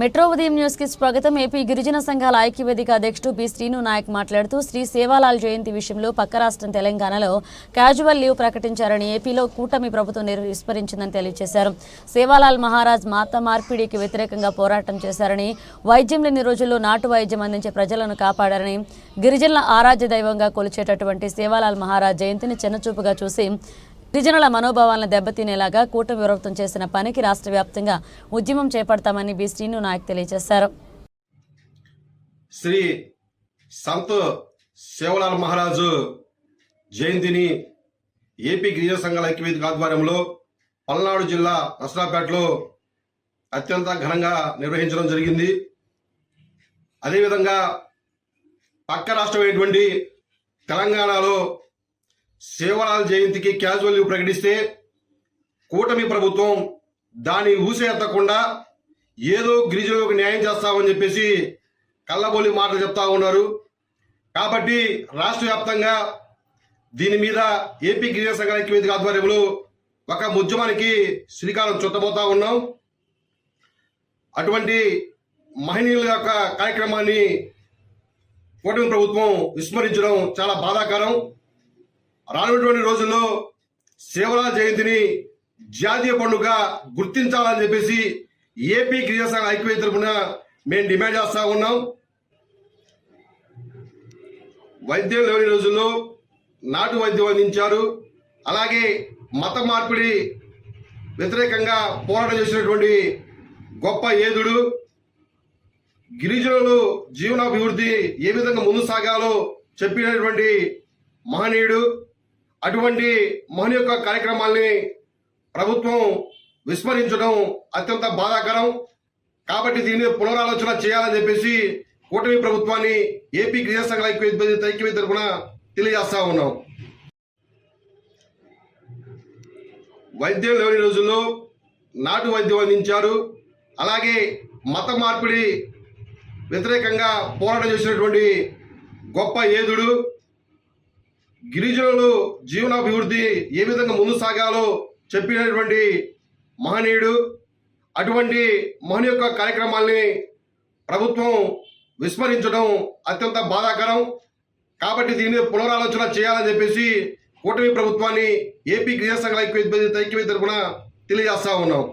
Metro ఉదయం న్యూస్కి స్వాగతం. ఏపీ గిరిజన సంఘాల ఐక్యవేదిక అధ్యక్షుడు బి శ్రీను నాయక్ మాట్లాడుతూ శ్రీ సేవాలాల్ జయంతి విషయంలో పక్క రాష్ట్రం తెలంగాణలో క్యాజువల్ లీవ్ ప్రకటించారని ఏపీలో కూటమి ప్రభుత్వం విస్మరించిందని తెలియజేశారు. సేవాలాల్ మహారాజ్ మాత మార్పిడికి వ్యతిరేకంగా పోరాటం చేశారని వైద్యం లేని రోజుల్లో నాటు వైద్యం అందించే ప్రజలను కాపాడారని గిరిజనుల ఆరాధ్య దైవంగా కొలిచేటటువంటి సేవాలాల్ మహారాజ్ జయంతిని చిన్నచూపుగా చూసి గిరిజనుల మనోభావాలను దెబ్బతినేలాగా కూటమి ప్రభుత్వం చేసిన పనికి రాష్ట్ర వ్యాప్తంగా ఉద్యమం చేపడతామని బి శ్రీను నాయక్ తెలియజేశారు. శ్రీ సంత్ సేవలాల్ మహారాజు జయంతిని ఏపీ గిరిజన సంఘాల ఐక్యవేదిక ఆధ్వర్యంలో పల్నాడు జిల్లా నసరాపేటలో అత్యంత ఘనంగా నిర్వహించడం జరిగింది. అదేవిధంగా పక్క రాష్ట్రమైనటువంటి తెలంగాణలో సేవలాల్ జయంతికి క్యాజువల్ లీవ్ ప్రకటిస్తే కూటమి ప్రభుత్వం దాని ఊసే ఎత్తకుండా ఏదో గిరిజనులకు న్యాయం చేస్తామని చెప్పేసి కళ్ళబోలి మాటలు చెప్తా ఉన్నారు. కాబట్టి రాష్ట్ర వ్యాప్తంగా దీని మీద ఏపీ గిరిజన సంఘాల ఐక్యవేదిక ఆధ్వర్యంలో ఒక ఉద్యమానికి శ్రీకారం చుట్టబోతా ఉన్నాం. అటువంటి మహనీయుల యొక్క కార్యక్రమాన్ని కూటమి ప్రభుత్వం విస్మరించడం చాలా బాధాకరం. రానున్నటువంటి రోజుల్లో సేవల జయంతిని జాతీయ పండుగ గుర్తించాలని చెప్పేసి ఏపీ గిరిజన సంఘ ఐక్యవేది తరపున మేము డిమాండ్ చేస్తా ఉన్నాం. వైద్యం లేని రోజుల్లో నాటు వైద్యం అందించారు. అలాగే మత మార్పిడి వ్యతిరేకంగా పోరాటం చేసినటువంటి గొప్ప ఏదుడు గిరిజనులు జీవనాభివృద్ధి ఏ విధంగా ముందు సాగాలో చెప్పినటువంటి మహనీయుడు అటువంటి మోహన్ యొక్క కార్యక్రమాల్ని ప్రభుత్వం విస్మరించడం అత్యంత బాధాకరం. కాబట్టి దీన్ని పునరాలోచన చేయాలని చెప్పేసి కూటమి ప్రభుత్వాన్ని ఏపీ గిరిజన సంఘాల ఐక్యవేది తరఫున తెలియజేస్తా ఉన్నాం. వైద్యం లేని రోజుల్లో నాటు వైద్యం అందించారు. అలాగే మత మార్పిడి వ్యతిరేకంగా పోరాటం చేసినటువంటి గొప్ప ఏదుడు గిరిజనులు జీవనాభివృద్ధి ఏ విధంగా ముందు సాగాలో చెప్పినటువంటి మహనీయుడు అటువంటి మహని యొక్క కార్యక్రమాల్ని ప్రభుత్వం విస్మరించడం అత్యంత బాధాకరం. కాబట్టి దీని పునరాలోచన చేయాలని చెప్పేసి కూటమి ప్రభుత్వాన్ని ఏపీ క్రియాసంఘ ఐక్యవేది ఐక్యవేది తెలియజేస్తా ఉన్నాం.